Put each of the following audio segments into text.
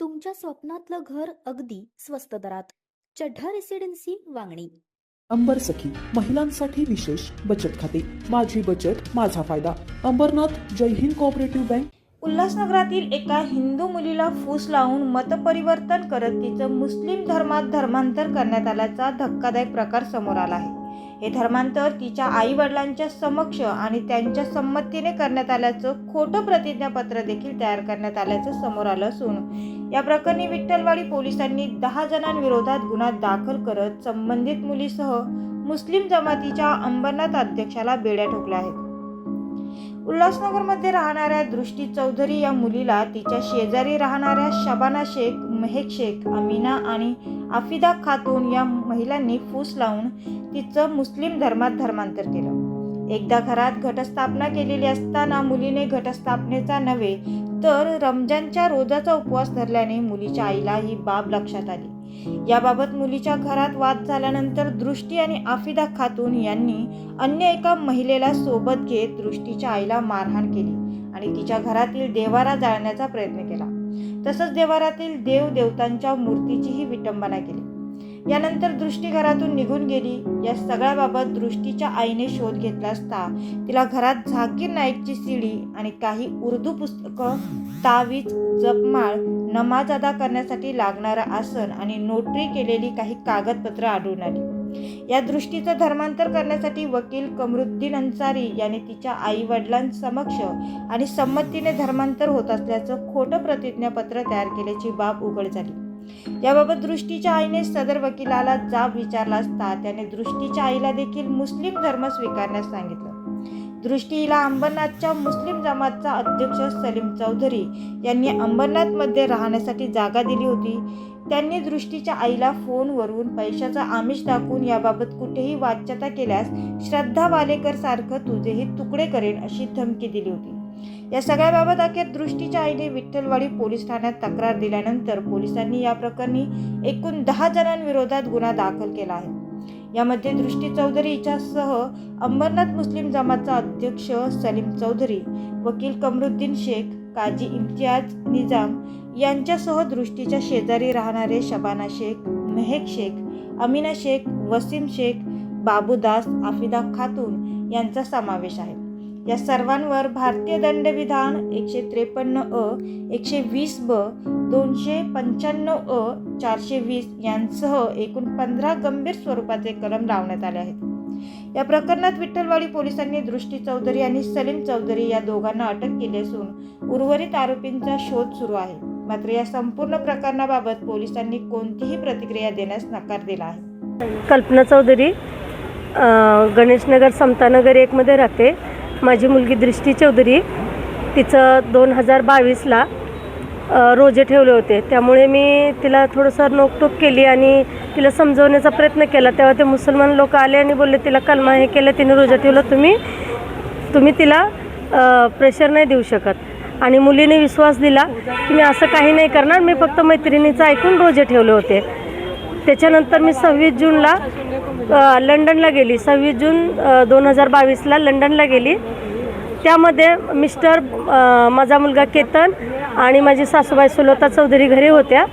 तुमच्या स्वप्नातलं घर अगदी स्वस्त दरात. चढ्ढा रेसिडेन्सी वांगणी. अंबर सखी महिलांसाठी विशेष बचत खाते. माझी बचत माझा फायदा. Ambarnath Jai Hind cooperative bank. उल्हासनगरातील एका हिंदू मुलीला फूस लावून मतपरिवर्तन करत तिचं मुस्लिम धर्मात धर्मांतर करण्यात आल्याचा धक्कादायक प्रकार समोर आला आहे. हे धर्मांतर तिच्या आई वडिलांच्या समक्ष आणि त्यांच्या संमतीने करण्यात आल्याचं खोटं प्रतिज्ञापत्र देखील तयार करण्यात आल्याचं समोर आलं असून या प्रकरणी विठ्ठलवाडी पोलिसांनी दहा जणांविरोधात गुन्हा दाखल करत संबंधित मुलीसह मुस्लिम जमातीच्या अंबरनाथ अध्यक्षाला बेड्या ठोकल्या आहेत. उल्हासनगरमध्ये राहणाऱ्या दृष्टी चौधरी या मुलीला तिच्या शेजारी राहणाऱ्या शबाना शेख महेक शेख अमीना आणि आफिदा खातून या महिलांनी फूस लावून तिचं मुस्लिम धर्मात धर्मांतर केलं. एकदा घरात घटस्थापना केलेली असताना मुलीने घटस्थापनेचा नव्हे तर रमजानच्या रोजाचा उपवास धरल्याने मुलीच्या आईला ही बाब लक्षात आली. याबाबत मुलीच्या घरात वाद झाल्यानंतर दृष्टी आणि आफिदा खातून यांनी अन्य एका महिलेला सोबत घेत दृष्टीच्या आईला मारहाण केली आणि तिच्या घरातील देवारा जाळण्याचा प्रयत्न केला. तसंच देवारातील देव देवतांच्या मूर्तीचीही विटंबना केली. यानंतर दृष्टी घरातून निघून गेली. या सगळ्याबाबत दृष्टीच्या आईने शोध घेतला असता तिला घरात झाकीर नाईकची सिडी आणि काही उर्दू पुस्तकं तावीज जपमाळ नमाज अदा करण्यासाठी लागणारं आसन आणि नोटरी केलेली काही कागदपत्र आढळून आली. या दृष्टीचं धर्मांतर करण्यासाठी वकील कमरुद्दीन अन्सारी याने तिच्या आई वडिलांसमक्ष आणि संमतीने धर्मांतर होत असल्याचं खोटं प्रतिज्ञापत्र तयार केल्याची बाब उघड झाली. याबाबत दृष्टीच्या आईने सदर वकिलाला जाब विचारला असता त्याने दृष्टीच्या आईला देखील मुस्लिम धर्म स्वीकारण्यास सांगितलं. दृष्टी हिला अंबरनाथच्या मुस्लिम जमातचा अध्यक्ष सलीम चौधरी यांनी अंबरनाथमध्ये राहण्यासाठी जागा दिली होती. त्यांनी दृष्टीच्या आईला फोनवरून पैशाचा आमिष दाखवून याबाबत कुठेही वाच्यता केल्यास श्रद्धा वालेकर सारखं तुझेही तुकडे करेन अशी धमकी दिली होती. या सगळ्याबाबत अखेर दृष्टीच्या आईने विठ्ठलवाडी पोलीस ठाण्यात तक्रार दिल्यानंतर पोलिसांनी या प्रकरणी एकूण दहा जणांविरोधात गुन्हा दाखल केला आहे. यामध्ये दृष्टी चौधरी हिच्यासह अंबरनाथ मुस्लिम जमातचा अध्यक्ष सलीम चौधरी वकील कमरुद्दीन शेख काजी इम्तियाज निजाम यांच्यासह दृष्टीच्या शेजारी राहणारे शबाना शेख मेहेक शेख अमिना शेख वसीम शेख बाबूदास आफिदा खातून यांचा समावेश आहे. या सर्वांवर भारतीय दंडविधान एकशे त्रेपन्न अ एकशे वीस ब दोनशे पंच्याण्णव अ चारशे वीस यांसह एकूण पंधरा गंभीर स्वरूपाचे कलम लावण्यात आले आहेत. या प्रकरणात विठ्ठलवाडी पोलिसांनी दृष्टी चौधरी आणि सलीम चौधरी या दोघांना अटक केली असून उर्वरित आरोपींचा शोध सुरू आहे. मात्र या संपूर्ण प्रकरणाबाबत पोलिसांनी कोणतीही प्रतिक्रिया देण्यास नकार दिला आहे. कल्पना चौधरी गणेशनगर समतानगर एकमध्ये राहते. माझी मुलगी दृष्टी चौधरी तिचं दोन हजार बावीसला रोजे ठेवले होते. त्यामुळे मी तिला थोडंसं नोकटोक केली आणि तिला समजवण्याचा प्रयत्न केला. तेव्हा ते मुसलमान लोक आले आणि बोलले तिला कलमा हे केलं तिने रोजा ठेवलं तुम्ही तुम्ही तिला प्रेशर नाही देऊ शकत. आणि मुलीने विश्वास दिला की मी असं काही नाही करणार मी फक्त मैत्रिणीचं ऐकून रोजे ठेवले होते. त्याच्यानंतर मी सव्वीस जूनला लंडनला गेली. सव्वीस जून दोन हजार बावीसला लंडनला गेली. त्यामध्ये मिस्टर माझा मुलगा केतन आणि माझी सासूबाई सुलता चौधरी घरी होत्या.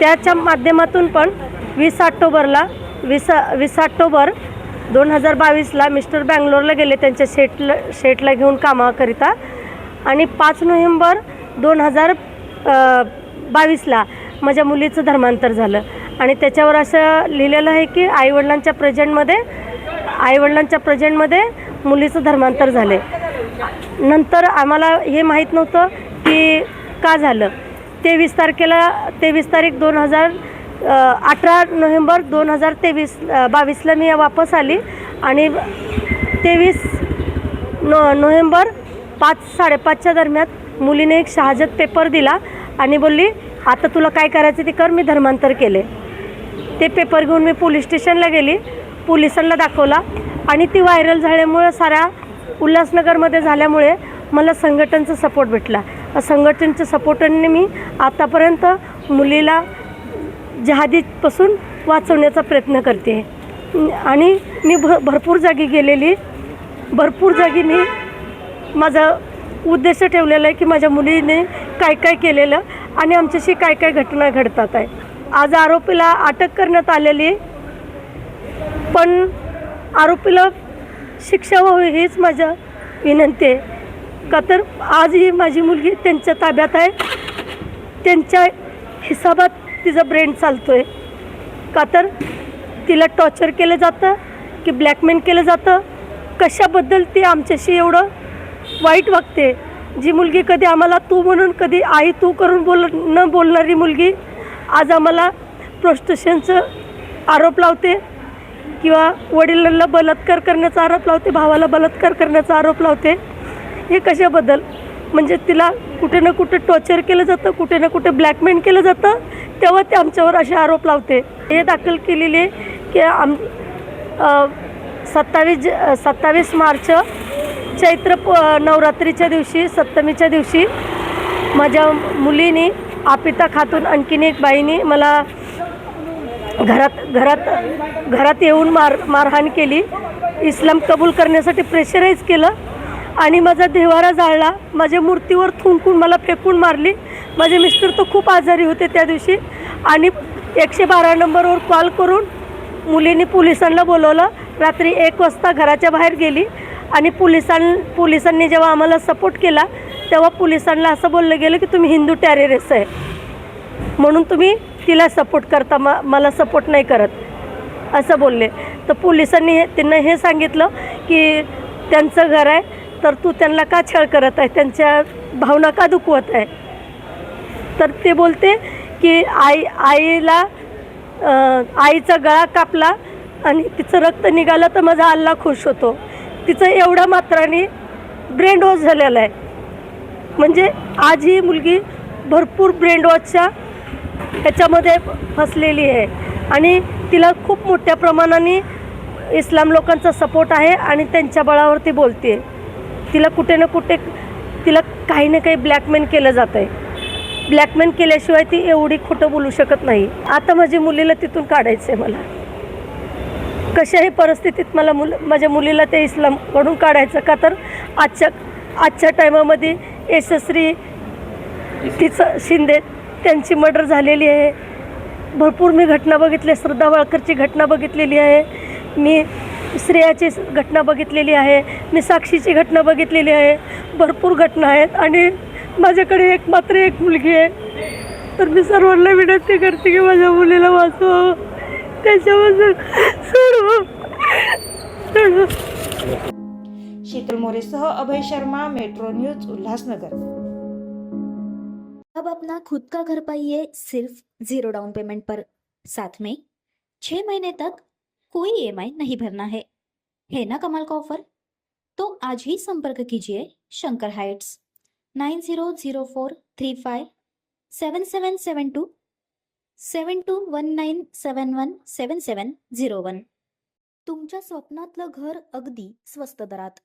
त्याच्या माध्यमातून पण वीस ऑक्टोबरला वीस वीस ऑक्टोबर दोन हजार बावीसला मिस्टर बँगलोरला गेले त्यांच्या शेटला शेटला घेऊन कामाकरिता. आणि पाच नोव्हेंबर दोन हजार बावीसला माझ्या मुलीचं धर्मांतर झालं. आणि त्याच्यावर असं लिहिलेलं आहे की आईवडिलांच्या प्रेझेंटमध्ये आईवडिलांच्या प्रेझेंटमध्ये मुलीचं धर्मांतर झाले. नंतर आम्हाला हे माहीत नव्हतं की का झालं. तेवीस तारखेला तेवीस तारीख दोन हजार अठरा नोव्हेंबर दोन हजार तेवीस बावीसला मी वापस आली आणि तेवीस नो नोव्हेंबर पाच साडेपाचच्या दरम्यान मुलीने एक शहाजत पेपर दिला आणि बोलली आता तुला काय करायचं ते कर मी धर्मांतर केले. ते पेपर घेऊन मी पोलीस स्टेशनला गेली. पोलिसांना दाखवला. आणि ती व्हायरल झाल्यामुळं साऱ्या उल्हासनगरमध्ये झाल्यामुळे मला संघटनचा सपोर्ट भेटला. संघटनच्या सपोर्टने मी आतापर्यंत मुलीला जहादीपासून वाचवण्याचा प्रयत्न करते. आणि मी भ भरपूर जागी गेलेली. भरपूर जागी मी माझा उद्देश ठेवलेला आहे की माझ्या मुलीने काय काय केलेलं आणि आमच्याशी काय काय घटना घडतात आहे. आज आरोपीला अटक करण्यात आलेली आहे. पण आरोपीला शिक्षा व्हावी हीच माझ्या विनंती आहे. का तर आज ही माझी मुलगी त्यांच्या ताब्यात आहे. त्यांच्या हिसाबात तिचं ब्रेन चालतो आहे का तर तिला टॉर्चर केलं जातं की ब्लॅकमेल केलं जातं. कशाबद्दल ती आमच्याशी एवढं वाईट वागते? जी मुलगी कधी आम्हाला तू म्हणून कधी आई तू करून बोल न बोलणारी मुलगी आज आम्हाला प्रोस्टेशनचं आरोप लावते किंवा वडिलांना बलात्कार करण्याचा आरोप लावते भावाला बलात्कार करण्याचा आरोप लावते. हे कशाबद्दल? म्हणजे तिला कुठे ना कुठे टॉर्चर केलं जातं कुठे ना कुठे ब्लॅकमेल केलं जातं तेव्हा ते आमच्यावर असे आरोप लावते. हे दाखल केलेले की आम सत्तावीस ज सत्तावीस मार्च चैत्र प नवरात्रीच्या दिवशी सप्तमीच्या दिवशी माझ्या मुलीने आपिता खातून आणखीन एक बाईने मला घरात घरात घरात येऊन मार मारहाण केली. इस्लाम कबूल करण्यासाठी प्रेशराईज केलं आणि माझा देवारा जाळला. माझ्या मूर्तीवर थुंकून मला फेकून मारली. माझे मिस्टर तो खूप आजारी होते त्या दिवशी. आणि एकशे बारा नंबरवर कॉल करून मुलीने पोलिसांना बोलवलं. रात्री एक वाजता घराच्या बाहेर गेली. आणि पोलिसां पोलिसांनी जेव्हा आम्हाला सपोर्ट केला तेव्हा पोलिसांना असं बोललं गेलं की तुम्ही हिंदू टेररिस्ट आहे. म्हणून तुम्ही तिला सपोर्ट करता म मला सपोर्ट नाही करत. असं बोलले. तर पोलिसांनी हे त्यांना हे सांगितलं की त्यांचं घर आहे तर तू त्यांना का छळ करत आहे? त्यांच्या भावना का दुखवत आहे? तर ते बोलते की आई आईला आईचा गळा कापला आणि तिचं रक्त निघालं तर माझा अल्ला खुश होतो. तिचं एवढ्या मात्राने ब्रेन वॉश झालेला आहे. म्हणजे आज ही मुलगी भरपूर ब्रेन वॉशच्या ह्याच्यामध्ये फसलेली आहे. आणि तिला खूप मोठ्या प्रमाणाने इस्लाम लोकांचा सपोर्ट आहे आणि त्यांच्या बळावरती बोलते. तिला कुठे ना कुठे तिला काही ना काही ब्लॅकमेल केलं जात आहे ब्लॅकमेल केल्याशिवाय ती एवढी खोटं बोलू शकत नाही. आता माझ्या मुलीला तिथून काढायचं आहे मला. कशाही परिस्थितीत मला मुल माझ्या मुलीला ते इस्लामकडून काढायचं का तर आजच्या आजच्या टायमामध्ये यशस्वी तिचं शिंदे त्यांची मर्डर झालेली आहे. भरपूर मी घटना बघितली श्रद्धा वाळकरची घटना बघितलेली आहे. मी श्रेयाची घटना बघितलेली आहे. मी साक्षीची घटना बघितलेली आहे. भरपूर घटना आहेत आणि माझ्याकडे एक मात्र एक मुलगी आहे. तर मी सर्वांना विनंती करते की माझ्या मुलीला वाचवावं त्याच्याबद्दल शीतल मोरेसह अभय शर्मा मेट्रो न्यूज उल्हासनगर. अब अपना खुद का घर पाइए सिर्फ जीरो डाउन पेमेंट पर. साथ में छह महीने तक कोई ईएमआई नहीं भरना है. है ना कमाल का ऑफर तो आज ही संपर्क कीजिए Shankar heights. Nine zero zero four three five seven seven seven two seven two one nine seven one seven seven zero one. तुमच्या स्वप्नातलं घर अगदी स्वस्त दरात.